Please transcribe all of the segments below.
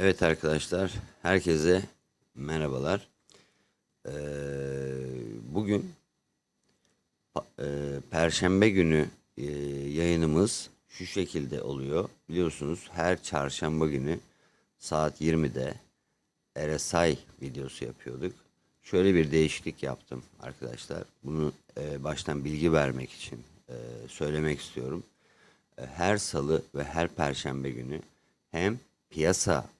Evet arkadaşlar, herkese merhabalar. Ee, bugün e, Perşembe günü e, yayınımız şu şekilde oluyor. Biliyorsunuz her çarşamba günü saat 20'de RSI videosu yapıyorduk. Şöyle bir değişiklik yaptım arkadaşlar. Bunu e, baştan bilgi vermek için söylemek istiyorum. Her salı ve her perşembe günü hem piyasa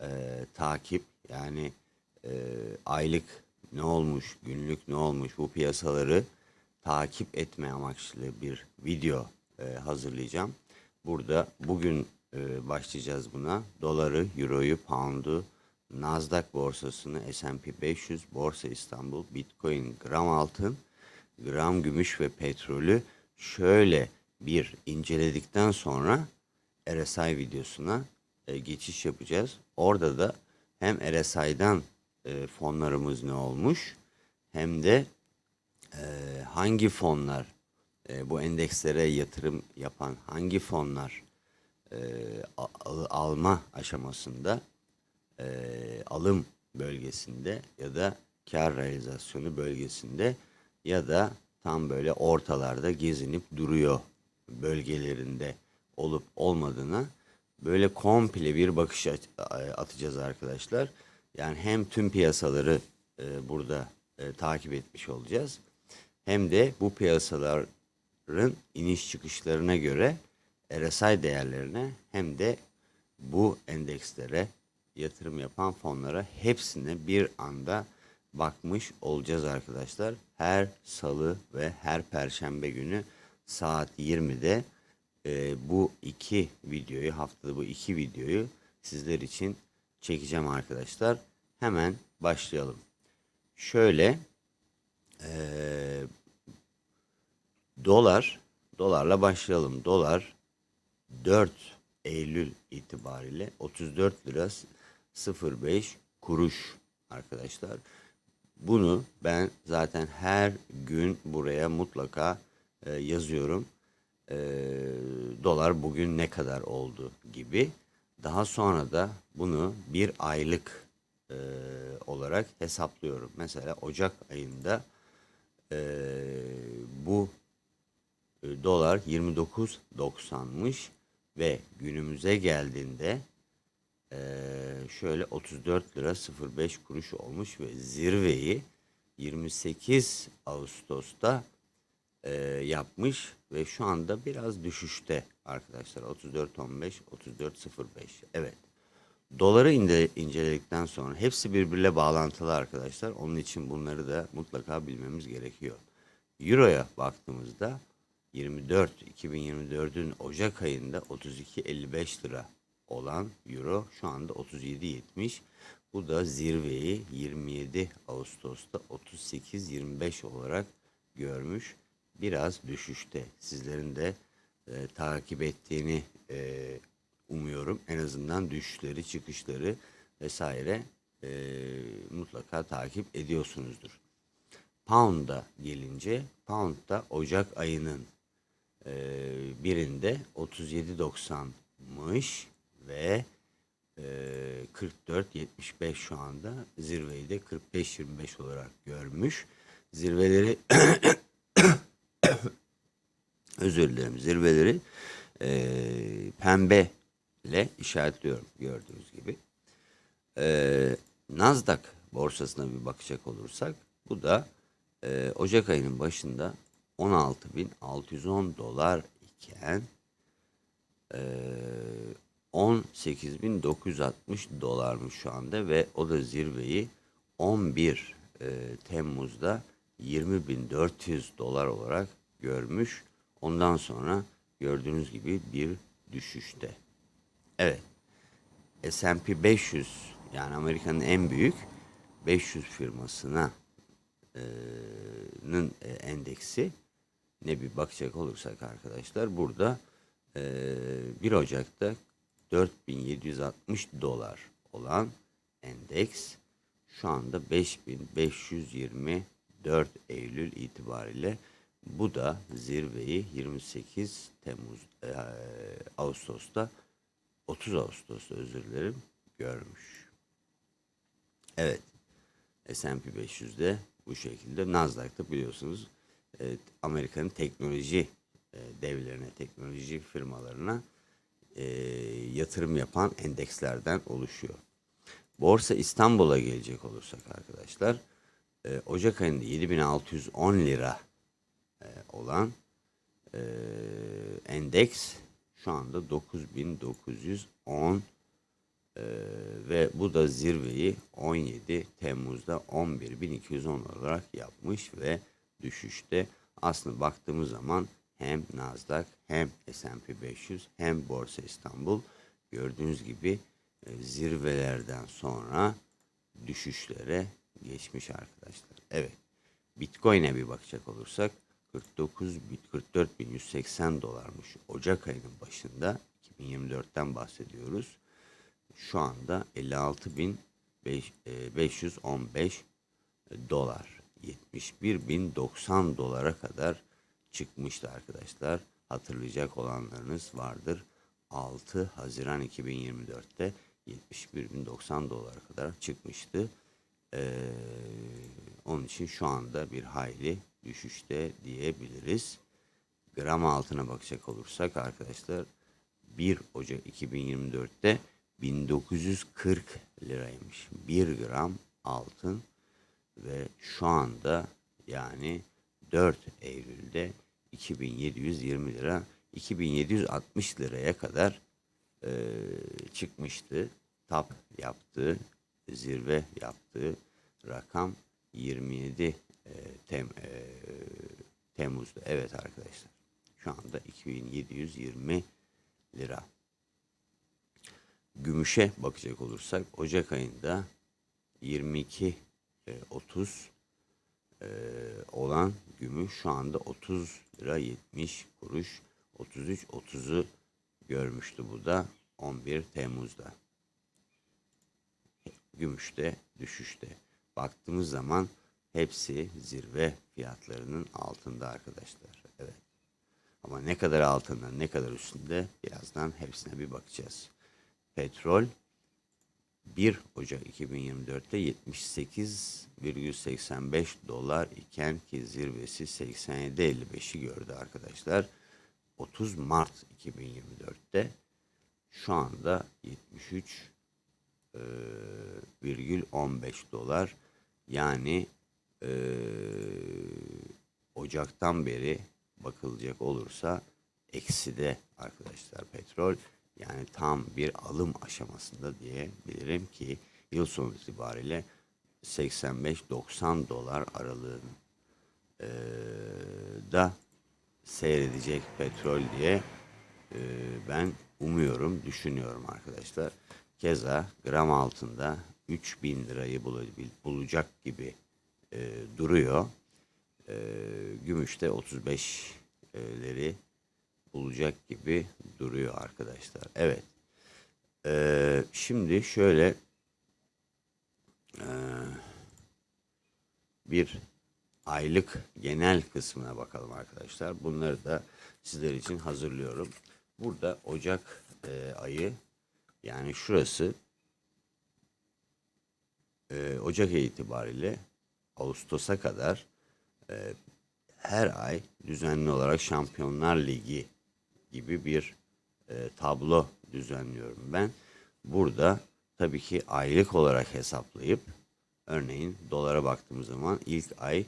e, takip yani e, aylık ne olmuş, günlük ne olmuş bu piyasaları takip etme amaçlı bir video e, hazırlayacağım. Burada bugün e, başlayacağız buna. Doları, Euro'yu, Pound'u, Nasdaq borsasını, S&P 500, Borsa İstanbul, Bitcoin, gram altın, gram gümüş ve petrolü şöyle bir inceledikten sonra RSI videosuna e, geçiş yapacağız. Orada da hem RSI'dan e, fonlarımız ne olmuş hem de e, hangi fonlar e, bu endekslere yatırım yapan hangi fonlar e, al- alma aşamasında e, alım bölgesinde ya da kar realizasyonu bölgesinde ya da tam böyle ortalarda gezinip duruyor bölgelerinde olup olmadığına böyle komple bir bakış at- atacağız arkadaşlar. Yani hem tüm piyasaları e, burada e, takip etmiş olacağız. Hem de bu piyasaların iniş çıkışlarına göre RSI değerlerine hem de bu endekslere yatırım yapan fonlara hepsine bir anda bakmış olacağız arkadaşlar. Her salı ve her perşembe günü saat 20'de e, bu iki videoyu haftada bu iki videoyu sizler için çekeceğim arkadaşlar. Hemen başlayalım. Şöyle eee, dolar dolarla başlayalım. Dolar 4 Eylül itibariyle 34 lira 05 kuruş arkadaşlar. Bunu ben zaten her gün buraya mutlaka e, yazıyorum. E, dolar bugün ne kadar oldu gibi. Daha sonra da bunu bir aylık e, olarak hesaplıyorum. Mesela Ocak ayında e, bu e, dolar 29.90'mış ve günümüze geldiğinde e, şöyle 34 lira 05 kuruş olmuş ve zirveyi 28 Ağustos'ta e, yapmış ve şu anda biraz düşüşte arkadaşlar. 34.15 34.05 evet. Doları inde, inceledikten sonra hepsi birbiriyle bağlantılı arkadaşlar. Onun için bunları da mutlaka bilmemiz gerekiyor. Euro'ya baktığımızda 24 2024'ün Ocak ayında 32.55 lira olan euro şu anda 37.70. Bu da zirveyi 27 Ağustos'ta 38.25 olarak görmüş. Biraz düşüşte. Sizlerin de e, takip ettiğini e, umuyorum. En azından düşüşleri, çıkışları vesaire e, mutlaka takip ediyorsunuzdur. Pound'a gelince Pound'da Ocak ayının e, birinde 37.90'mış ve e, 44.75 şu anda zirveyi de 45.25 olarak görmüş. Zirveleri özür dilerim zirveleri e, pembe ile işaretliyorum gördüğünüz gibi. E, Nasdaq borsasına bir bakacak olursak bu da e, Ocak ayının başında 16.610 dolar iken e, 18.960 dolarmış şu anda ve o da zirveyi 11 e, Temmuz'da 20.400 dolar olarak görmüş. Ondan sonra gördüğünüz gibi bir düşüşte. Evet. S&P 500 yani Amerika'nın en büyük 500 firmasına e, e, endeksi ne bir bakacak olursak arkadaşlar burada e, 1 Ocak'ta 4760 dolar olan endeks şu anda 5524 Eylül itibariyle bu da zirveyi 28 Temmuz e, Ağustos'ta 30 Ağustos'ta özür dilerim görmüş. Evet. S&P 500'de bu şekilde. Nasdaq'ta biliyorsunuz e, Amerika'nın teknoloji e, devlerine, teknoloji firmalarına e, yatırım yapan endekslerden oluşuyor. Borsa İstanbul'a gelecek olursak arkadaşlar, e, Ocak ayında 7610 lira e, olan e, endeks şu anda 9910 e, ve bu da zirveyi 17 Temmuz'da 11.210 olarak yapmış ve düşüşte. Aslında baktığımız zaman hem Nasdaq hem S&P 500 hem Borsa İstanbul gördüğünüz gibi e, zirvelerden sonra düşüşlere geçmiş arkadaşlar. Evet. Bitcoin'e bir bakacak olursak 49 44.180 dolarmış Ocak ayının başında 2024'ten bahsediyoruz. Şu anda 56.515 dolar 71.090 dolara kadar çıkmıştı arkadaşlar. Hatırlayacak olanlarınız vardır. 6 Haziran 2024'te 71.090 dolara kadar çıkmıştı. Ee, onun için şu anda bir hayli düşüşte diyebiliriz. Gram altına bakacak olursak arkadaşlar 1 Ocak 2024'te 1940 liraymış. 1 gram altın ve şu anda yani 4 Eylül'de 2720 lira 2760 liraya kadar e, çıkmıştı. Tap yaptığı, zirve yaptığı rakam 27 tem, e, Temmuz'da. Evet arkadaşlar. Şu anda 2720 lira. Gümüşe bakacak olursak Ocak ayında 22 e, 30 e, olan gümüş şu anda 30 lira 70 kuruş 33 30'u görmüştü bu da 11 Temmuz'da. Gümüşte düşüşte. Baktığımız zaman hepsi zirve fiyatlarının altında arkadaşlar. Evet. Ama ne kadar altında ne kadar üstünde birazdan hepsine bir bakacağız. Petrol 1 Ocak 2024'te 78,85 dolar iken ki zirvesi 87,55'i gördü arkadaşlar. 30 Mart 2024'te şu anda 73 e, virgül 15 dolar yani e, Ocak'tan beri bakılacak olursa ekside arkadaşlar petrol yani tam bir alım aşamasında diyebilirim ki yıl sonu itibariyle 85-90 dolar aralığında e, seyredecek petrol diye e, ben umuyorum, düşünüyorum arkadaşlar. Keza gram altında 3000 lirayı bulacak gibi e, duruyor. E, gümüşte 35'leri bulacak gibi duruyor arkadaşlar. Evet. E, şimdi şöyle e, bir aylık genel kısmına bakalım arkadaşlar. Bunları da sizler için hazırlıyorum. Burada Ocak e, ayı yani şurası e, Ocak itibariyle Ağustos'a kadar e, her ay düzenli olarak Şampiyonlar Ligi gibi bir e, tablo düzenliyorum ben. Burada tabii ki aylık olarak hesaplayıp örneğin dolara baktığımız zaman ilk ay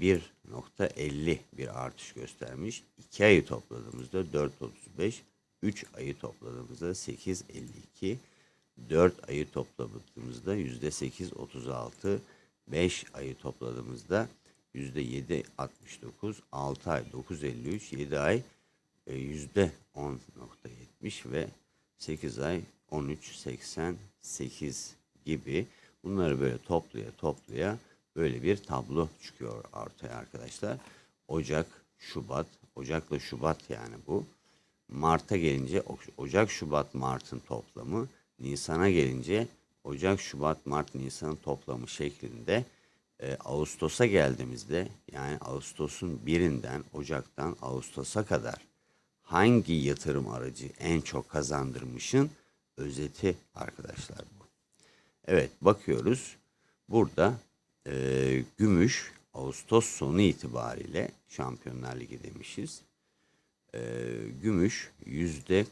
1.50 bir artış göstermiş. 2 ayı topladığımızda 4.35, 3 ayı topladığımızda 8.52, 4 ayı topladığımızda %8.36, 5 ayı topladığımızda %7.69, 6 ay 9.53, 7 ay %10.70 ve 8 ay 13.88 gibi bunları böyle toplaya toplaya böyle bir tablo çıkıyor ortaya arkadaşlar. Ocak, Şubat, Ocak'la Şubat yani bu. Mart'a gelince Ocak, Şubat, Mart'ın toplamı. Nisan'a gelince Ocak, Şubat, Mart, Nisan'ın toplamı şeklinde e, Ağustos'a geldiğimizde yani Ağustos'un birinden Ocak'tan Ağustos'a kadar hangi yatırım aracı en çok kazandırmışın özeti arkadaşlar. Evet bakıyoruz. Burada e, gümüş Ağustos sonu itibariyle Şampiyonlar Ligi demişiz. E, gümüş yüzde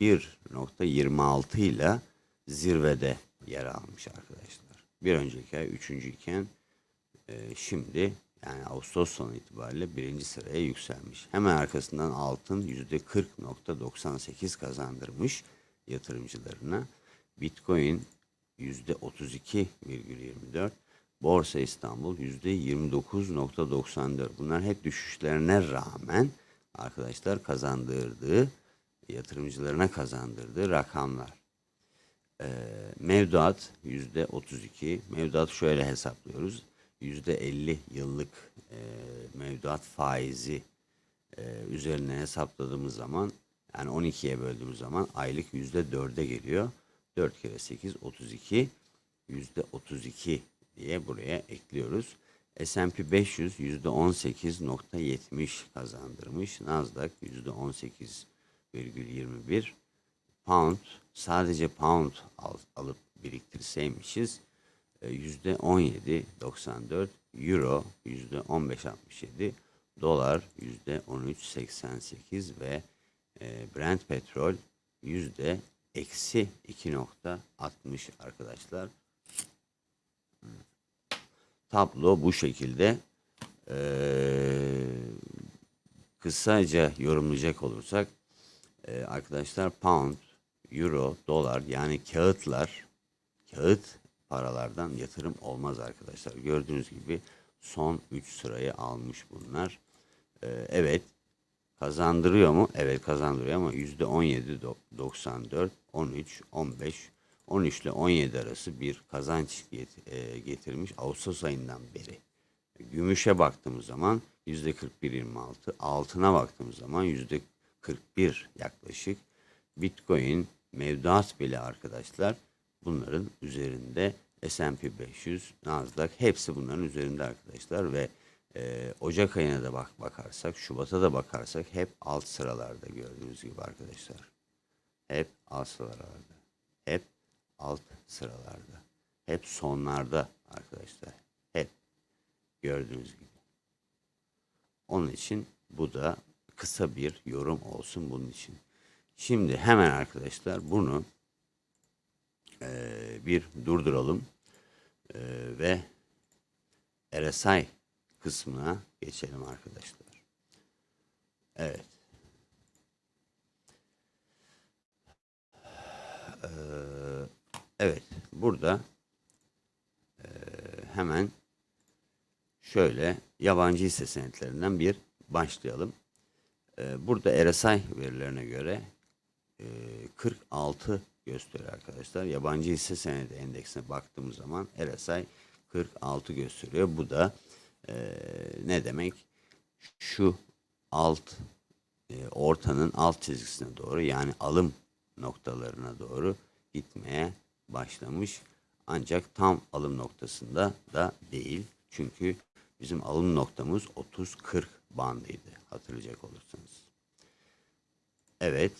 41.26 ile zirvede yer almış arkadaşlar. Bir önceki ay üçüncüyken e, şimdi yani Ağustos sonu itibariyle birinci sıraya yükselmiş. Hemen arkasından altın yüzde 40.98 kazandırmış yatırımcılarına. Bitcoin yüzde 32,24. Borsa İstanbul yüzde 29.94. Bunlar hep düşüşlerine rağmen arkadaşlar kazandırdığı yatırımcılarına kazandırdığı rakamlar. Ee, mevduat yüzde 32. Mevduat şöyle hesaplıyoruz. Yüzde 50 yıllık e, mevduat faizi e, üzerine hesapladığımız zaman yani 12'ye böldüğümüz zaman aylık yüzde 4'e geliyor. 4 kere 8 32 yüzde 32 diye buraya ekliyoruz. S&P 500 yüzde 18.70 kazandırmış. Nasdaq yüzde 18,21 pound sadece pound al, alıp biriktirseymişiz e, yüzde 17.94 euro yüzde 15.67 dolar yüzde 13.88 ve e, Brent petrol yüzde eksi 2.60 arkadaşlar. Tablo bu şekilde. Ee, kısaca yorumlayacak olursak e, arkadaşlar pound, euro, dolar yani kağıtlar kağıt paralardan yatırım olmaz arkadaşlar. Gördüğünüz gibi son 3 sırayı almış bunlar. Ee, evet kazandırıyor mu? Evet kazandırıyor ama yüzde 17 94 13 15 13 ile 17 arası bir kazanç e, getirmiş Ağustos ayından beri. Gümüşe baktığımız zaman yüzde 41.26, altına baktığımız zaman yüzde 41 yaklaşık. Bitcoin, mevduat bile arkadaşlar bunların üzerinde S&P 500, Nasdaq hepsi bunların üzerinde arkadaşlar ve e, Ocak ayına da bak bakarsak, Şubat'a da bakarsak hep alt sıralarda gördüğünüz gibi arkadaşlar. Hep alt sıralarda. Hep alt sıralarda. Hep sonlarda arkadaşlar. Hep gördüğünüz gibi. Onun için bu da kısa bir yorum olsun bunun için. Şimdi hemen arkadaşlar bunu eee, bir durduralım Eee, ve RSI kısmına geçelim arkadaşlar. Evet. Eee, evet. Burada eee, hemen şöyle yabancı hisse senetlerinden bir başlayalım. Eee, burada RSI verilerine göre eee, 46 gösteriyor arkadaşlar. Yabancı hisse senedi endeksine baktığımız zaman RSI 46 gösteriyor. Bu da eee, ne demek? Şu alt e, ortanın alt çizgisine doğru yani alım noktalarına doğru gitmeye başlamış. Ancak tam alım noktasında da değil. Çünkü bizim alım noktamız 30-40 bandıydı hatırlayacak olursanız. Evet.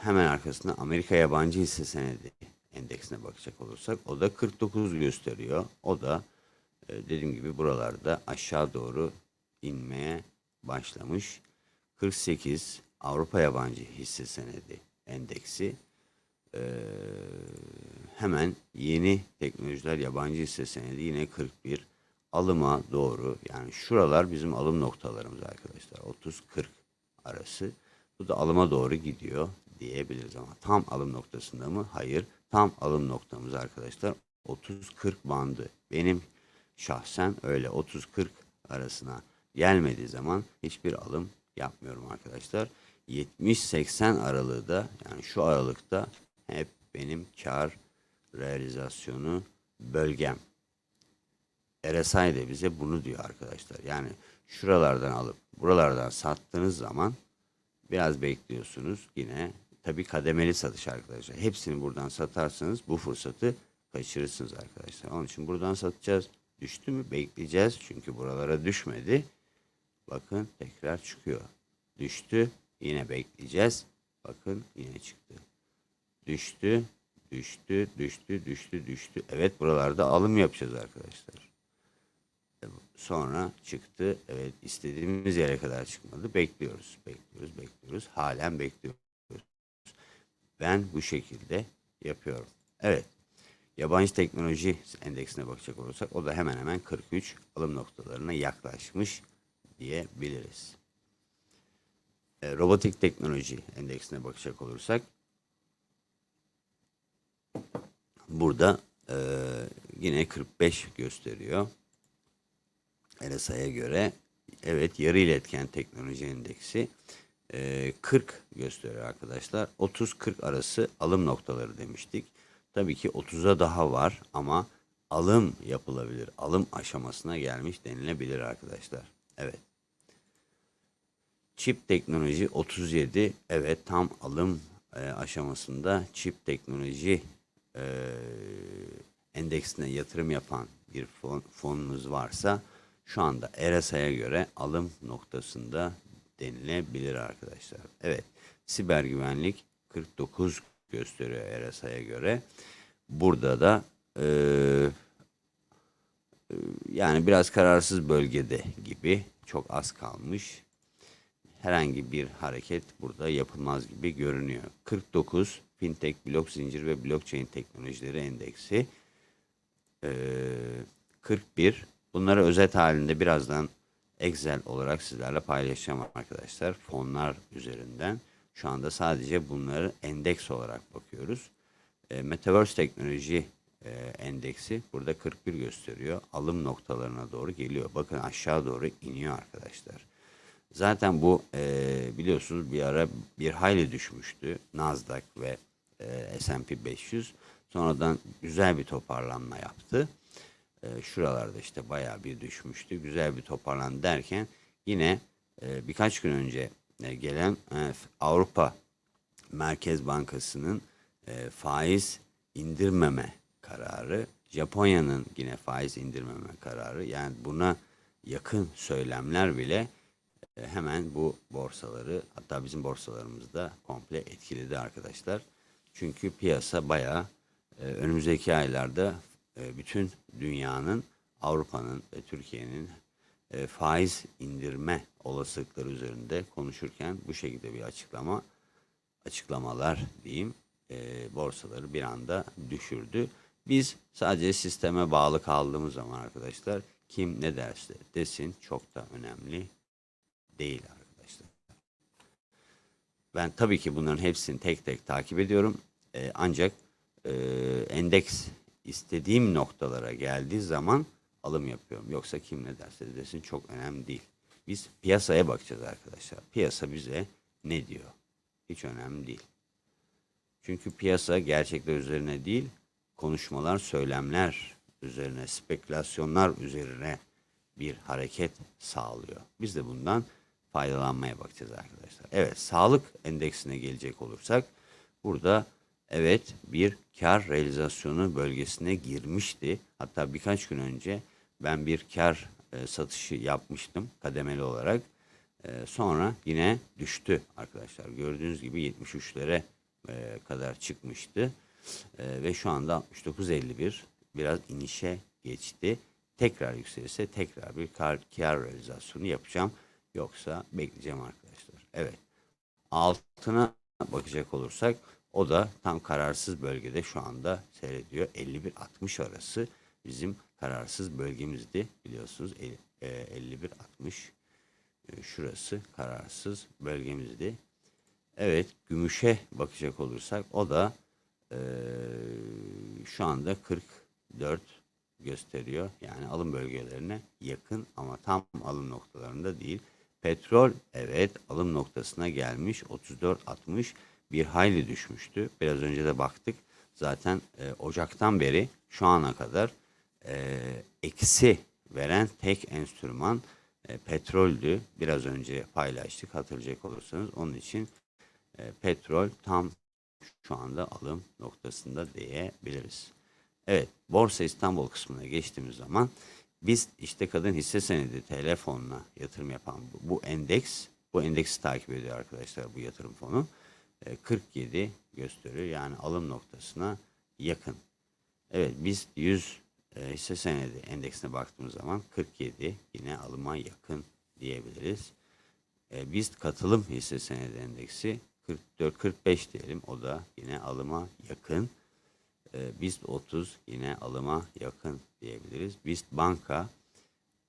Hemen arkasında Amerika yabancı hisse senedi endeksine bakacak olursak o da 49 gösteriyor. O da e, dediğim gibi buralarda aşağı doğru inmeye başlamış. 48 Avrupa yabancı hisse senedi endeksi e, hemen yeni teknolojiler yabancı hisse senedi yine 41 alıma doğru yani şuralar bizim alım noktalarımız arkadaşlar 30-40 arası bu da alıma doğru gidiyor diyebiliriz ama tam alım noktasında mı? Hayır. Tam alım noktamız arkadaşlar 30-40 bandı. Benim şahsen öyle 30-40 arasına gelmediği zaman hiçbir alım yapmıyorum arkadaşlar. 70-80 aralığı da yani şu aralıkta hep benim kar realizasyonu bölgem. RSI de bize bunu diyor arkadaşlar. Yani şuralardan alıp buralardan sattığınız zaman biraz bekliyorsunuz. Yine tabii kademeli satış arkadaşlar. Hepsini buradan satarsanız bu fırsatı kaçırırsınız arkadaşlar. Onun için buradan satacağız. Düştü mü bekleyeceğiz. Çünkü buralara düşmedi. Bakın tekrar çıkıyor. Düştü. Yine bekleyeceğiz. Bakın yine çıktı. Düştü. düştü, düştü, düştü, düştü. Evet buralarda alım yapacağız arkadaşlar. E, Sonra çıktı. Evet istediğimiz yere kadar çıkmadı. Bekliyoruz, bekliyoruz, bekliyoruz. Halen bekliyoruz. Ben bu şekilde yapıyorum. Evet. Yabancı teknoloji endeksine bakacak olursak o da hemen hemen 43 alım noktalarına yaklaşmış diyebiliriz. E, robotik teknoloji endeksine bakacak olursak burada e, yine 45 gösteriyor. RSI'ye göre evet yarı iletken teknoloji endeksi e, 40 gösteriyor arkadaşlar. 30-40 arası alım noktaları demiştik. Tabii ki 30'a daha var ama alım yapılabilir. Alım aşamasına gelmiş denilebilir arkadaşlar. Evet. Çip teknoloji 37 evet tam alım aşamasında çip teknoloji e, endeksine yatırım yapan bir fon, fonunuz varsa şu anda RSI'ye göre alım noktasında denilebilir arkadaşlar. Evet siber güvenlik 49 gösteriyor RSI'ye göre. Burada da e, e, yani biraz kararsız bölgede gibi çok az kalmış herhangi bir hareket burada yapılmaz gibi görünüyor. 49 fintech, blok zincir ve blockchain teknolojileri endeksi. Ee, 41 bunları özet halinde birazdan Excel olarak sizlerle paylaşacağım arkadaşlar. Fonlar üzerinden. Şu anda sadece bunları endeks olarak bakıyoruz. Ee, Metaverse teknoloji e, endeksi burada 41 gösteriyor. Alım noktalarına doğru geliyor. Bakın aşağı doğru iniyor arkadaşlar. Zaten bu e, biliyorsunuz bir ara bir hayli düşmüştü. Nasdaq ve e, S&P 500. Sonradan güzel bir toparlanma yaptı. E, şuralarda işte bayağı bir düşmüştü. Güzel bir toparlan derken yine e, birkaç gün önce e, gelen e, Avrupa Merkez Bankası'nın e, faiz indirmeme kararı, Japonya'nın yine faiz indirmeme kararı yani buna yakın söylemler bile e, hemen bu borsaları hatta bizim borsalarımızda komple etkiledi arkadaşlar. Çünkü piyasa bayağı e, önümüzdeki aylarda e, bütün dünyanın Avrupa'nın ve Türkiye'nin e, faiz indirme olasılıkları üzerinde konuşurken bu şekilde bir açıklama açıklamalar diyeyim e, borsaları bir anda düşürdü. Biz sadece sisteme bağlı kaldığımız zaman arkadaşlar kim ne derse desin çok da önemli değil arkadaşlar. Ben tabii ki bunların hepsini tek tek takip ediyorum. Ee, ancak e, endeks istediğim noktalara geldiği zaman alım yapıyorum. Yoksa kim ne derse desin çok önemli değil. Biz piyasaya bakacağız arkadaşlar. Piyasa bize ne diyor? Hiç önemli değil. Çünkü piyasa gerçekler üzerine değil, konuşmalar, söylemler üzerine, spekülasyonlar üzerine bir hareket sağlıyor. Biz de bundan faydalanmaya bakacağız arkadaşlar. Evet sağlık endeksine gelecek olursak burada evet bir kar realizasyonu bölgesine girmişti. Hatta birkaç gün önce ben bir kar e, satışı yapmıştım kademeli olarak. E, sonra yine düştü arkadaşlar. Gördüğünüz gibi 73'lere e, kadar çıkmıştı. E, ve şu anda 69.51 biraz inişe geçti. Tekrar yükselirse tekrar bir kar, kar realizasyonu yapacağım. Yoksa bekleyeceğim arkadaşlar. Evet. Altına bakacak olursak o da tam kararsız bölgede şu anda seyrediyor. 51-60 arası bizim kararsız bölgemizdi biliyorsunuz. 51-60 e, şurası kararsız bölgemizdi. Evet gümüşe bakacak olursak o da e, şu anda 44 gösteriyor. Yani alım bölgelerine yakın ama tam alım noktalarında değil. Petrol evet alım noktasına gelmiş 34.60 bir hayli düşmüştü. Biraz önce de baktık. Zaten e, Ocak'tan beri şu ana kadar e, eksi veren tek enstrüman e, petroldü. Biraz önce paylaştık hatırlayacak olursanız. Onun için e, petrol tam şu anda alım noktasında diyebiliriz. Evet, Borsa İstanbul kısmına geçtiğimiz zaman biz işte kadın hisse senedi TL fonuna yatırım yapan bu, bu endeks, bu endeksi takip ediyor arkadaşlar bu yatırım fonu. E, 47 gösteriyor. Yani alım noktasına yakın. Evet biz 100 e, hisse senedi endeksine baktığımız zaman 47 yine alıma yakın diyebiliriz. E, BIST katılım hisse senedi endeksi 44-45 diyelim. O da yine alıma yakın. E, BIST 30 yine alıma yakın diyebiliriz. BIST banka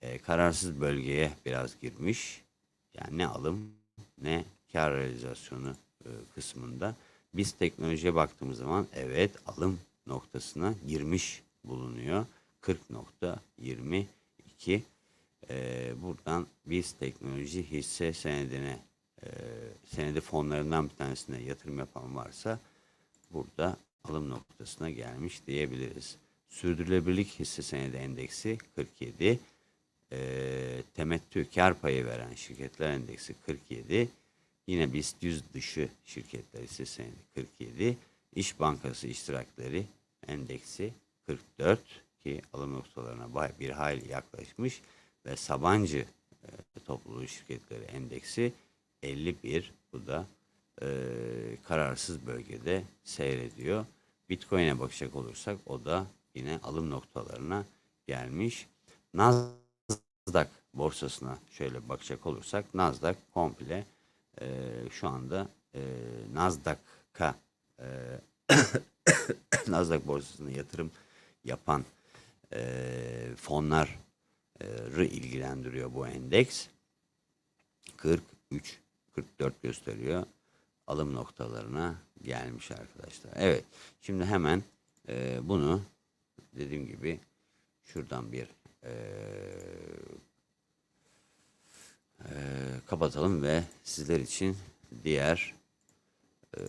e, kararsız bölgeye biraz girmiş. Yani ne alım ne kar realizasyonu e, kısmında. BIST teknolojiye baktığımız zaman evet alım noktasına girmiş bulunuyor. 40.22 e, buradan BIST teknoloji hisse senedine e, senedi fonlarından bir tanesine yatırım yapan varsa burada alım noktasına gelmiş diyebiliriz. Sürdürülebilirlik hisse senedi endeksi 47. E, temettü kar payı veren şirketler endeksi 47. Yine BIST 100 dışı şirketler senedi 47. İş Bankası iştirakleri endeksi 44 ki alım noktalarına bir hayli yaklaşmış ve Sabancı e, topluluğu şirketleri endeksi 51 bu da e, kararsız bölgede seyrediyor. Bitcoin'e bakacak olursak o da yine alım noktalarına gelmiş. Nasdaq borsasına şöyle bakacak olursak Nasdaq komple e, şu anda e, Nasdaq'a e, Nasdaq borsasına yatırım yapan e, fonları ilgilendiriyor bu endeks. 43 44 gösteriyor. Alım noktalarına gelmiş arkadaşlar. Evet. Şimdi hemen e, bunu dediğim gibi şuradan bir e, e, kapatalım ve sizler için diğer e,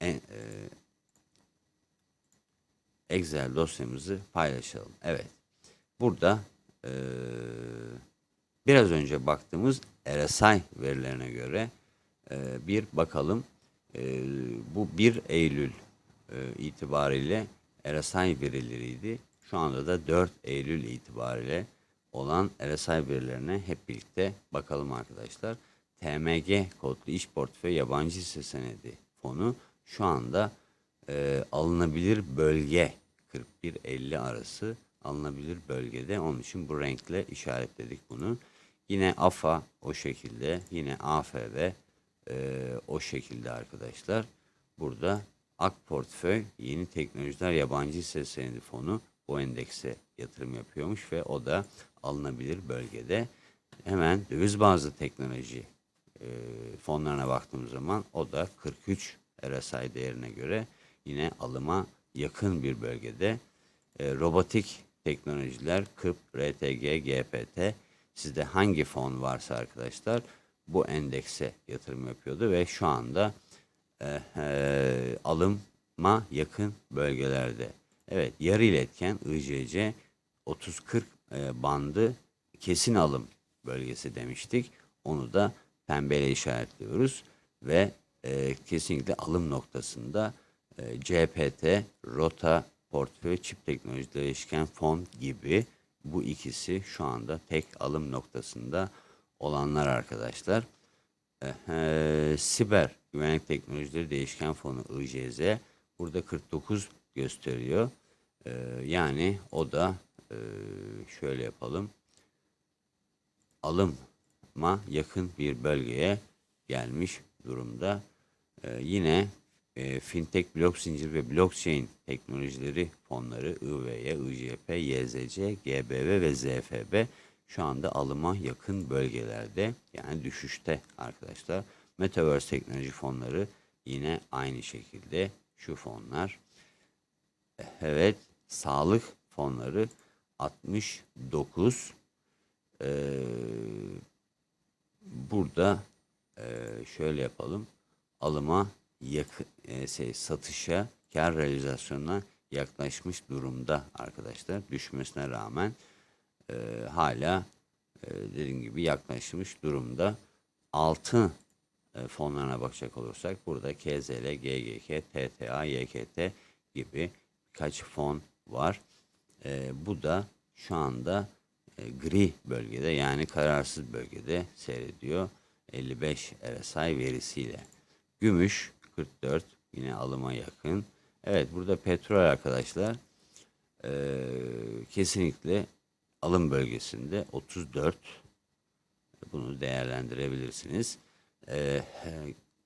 en, e, Excel dosyamızı paylaşalım. Evet. Burada e, biraz önce baktığımız RSI verilerine göre e, bir bakalım. E, bu 1 Eylül e, itibariyle RSI verileriydi. Şu anda da 4 Eylül itibariyle olan RSI verilerine hep birlikte bakalım arkadaşlar. TMG kodlu iş portföy yabancı hisse senedi fonu şu anda e, alınabilir bölge 41-50 arası alınabilir bölgede. Onun için bu renkle işaretledik bunu. Yine AFA o şekilde. Yine AFV e, o şekilde arkadaşlar. Burada AK Portföy Yeni Teknolojiler Yabancı Hisse Senedi Fonu bu endekse yatırım yapıyormuş ve o da alınabilir bölgede. Hemen döviz bazlı teknoloji e, fonlarına baktığımız zaman o da 43 RSI değerine göre yine alıma yakın bir bölgede. E, robotik teknolojiler KIP, RTG, GPT sizde hangi fon varsa arkadaşlar bu endekse yatırım yapıyordu ve şu anda e, e, alıma yakın bölgelerde. Evet yarı iletken ICC 30-40 e, bandı kesin alım bölgesi demiştik. Onu da pembeyle işaretliyoruz ve e, kesinlikle alım noktasında e, CPT, Rota, Portföy, Çip Teknolojileri Değişken Fon gibi bu ikisi şu anda tek alım noktasında olanlar arkadaşlar. E, e, Siber Güvenlik Teknolojileri Değişken Fonu ICZ burada 49 gösteriyor. E, yani o da e, şöyle yapalım. Alıma yakın bir bölgeye gelmiş durumda. E, yine e, fintech, blok zincir ve blockchain teknolojileri fonları IVY, IJP, YZC, GBV ve ZFB şu anda alıma yakın bölgelerde yani düşüşte arkadaşlar. Metaverse teknoloji fonları yine aynı şekilde şu fonlar. Evet sağlık fonları 69 ee, burada e, şöyle yapalım alıma yakın e, şey, satışa kar realizasyonuna yaklaşmış durumda arkadaşlar. Düşmesine rağmen e, hala e, dediğim gibi yaklaşmış durumda. Altın e, fonlarına bakacak olursak burada KZL, GGK, TTA, YKT gibi birkaç fon var. E, bu da şu anda e, gri bölgede yani kararsız bölgede seyrediyor. 55 RSI verisiyle. Gümüş 44 yine alıma yakın. Evet burada petrol arkadaşlar eee, kesinlikle alım bölgesinde 34 bunu değerlendirebilirsiniz. Eee,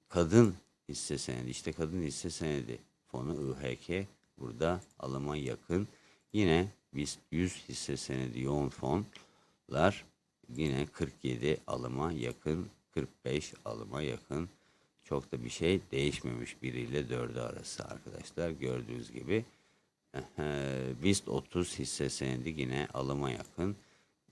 kadın hisse senedi işte kadın hisse senedi fonu IHK burada alıma yakın. Yine biz 100 hisse senedi yoğun fonlar yine 47 alıma yakın 45 alıma yakın çok da bir şey değişmemiş 1 ile 4'ü arası arkadaşlar gördüğünüz gibi. BIST 30 hisse senedi yine alıma yakın.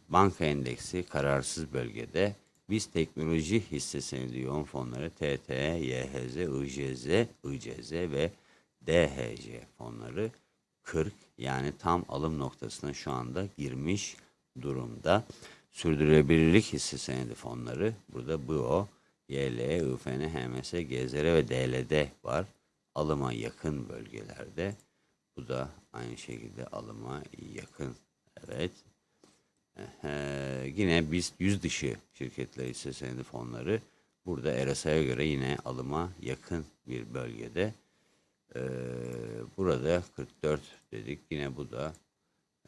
Banka endeksi kararsız bölgede. BIST teknoloji hisse senedi yoğun fonları TT, YHZ, IJZ, ICZ ve DHC fonları 40 yani tam alım noktasına şu anda girmiş durumda. Sürdürülebilirlik hisse senedi fonları burada BO, YL, IFN, HMS, GZR ve DLD var. Alıma yakın bölgelerde. Bu da aynı şekilde alıma yakın. Evet. Ee, yine biz yüz dışı şirketler hisse senedi fonları burada RSI'ye göre yine alıma yakın bir bölgede. Ee, burada 44 dedik. Yine bu da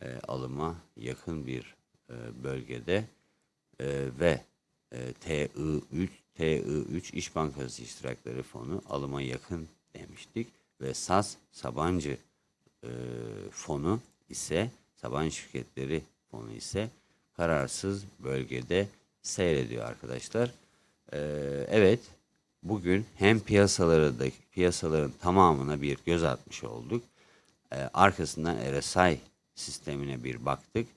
e, alıma yakın bir e, bölgede E, ve e, TI3 TI3 İş Bankası iştirakleri fonu alıma yakın demiştik ve SAS Sabancı e, fonu ise Sabancı şirketleri fonu ise kararsız bölgede seyrediyor arkadaşlar. E, evet bugün hem piyasaları da piyasaların tamamına bir göz atmış olduk. E, arkasından RSI sistemine bir baktık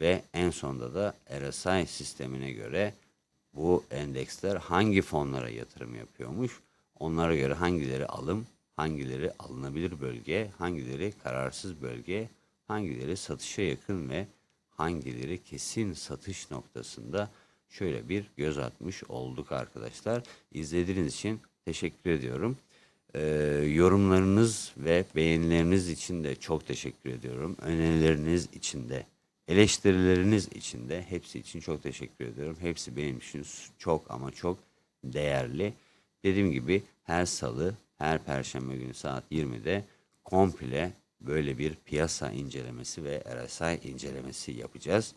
ve en sonda da RSI sistemine göre bu endeksler hangi fonlara yatırım yapıyormuş? Onlara göre hangileri alım, hangileri alınabilir bölge, hangileri kararsız bölge, hangileri satışa yakın ve hangileri kesin satış noktasında şöyle bir göz atmış olduk arkadaşlar. İzlediğiniz için teşekkür ediyorum. Ee, yorumlarınız ve beğenileriniz için de çok teşekkür ediyorum. Önerileriniz için de, eleştirileriniz için de hepsi için çok teşekkür ediyorum. Hepsi benim için çok ama çok değerli. Dediğim gibi her salı, her perşembe günü saat 20'de komple böyle bir piyasa incelemesi ve RSI incelemesi yapacağız.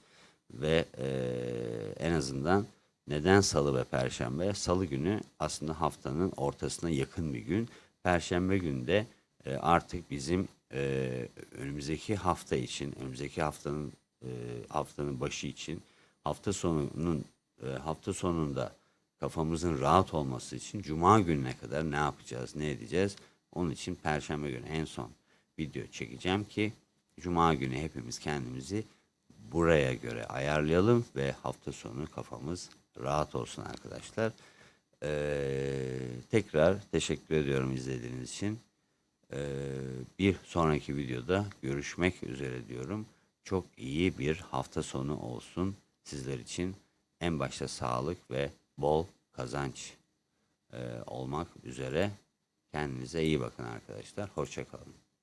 Ve eee, en azından neden salı ve perşembe? Salı günü aslında haftanın ortasına yakın bir gün. Perşembe günde e, artık bizim e, önümüzdeki hafta için, önümüzdeki haftanın e, haftanın başı için, hafta sonunun e, hafta sonunda kafamızın rahat olması için Cuma gününe kadar ne yapacağız, ne edeceğiz? Onun için Perşembe günü en son video çekeceğim ki Cuma günü hepimiz kendimizi buraya göre ayarlayalım ve hafta sonu kafamız rahat olsun arkadaşlar. Ee, tekrar teşekkür ediyorum izlediğiniz için. Ee, bir sonraki videoda görüşmek üzere diyorum. Çok iyi bir hafta sonu olsun sizler için. En başta sağlık ve bol kazanç e, olmak üzere. Kendinize iyi bakın arkadaşlar. Hoşçakalın.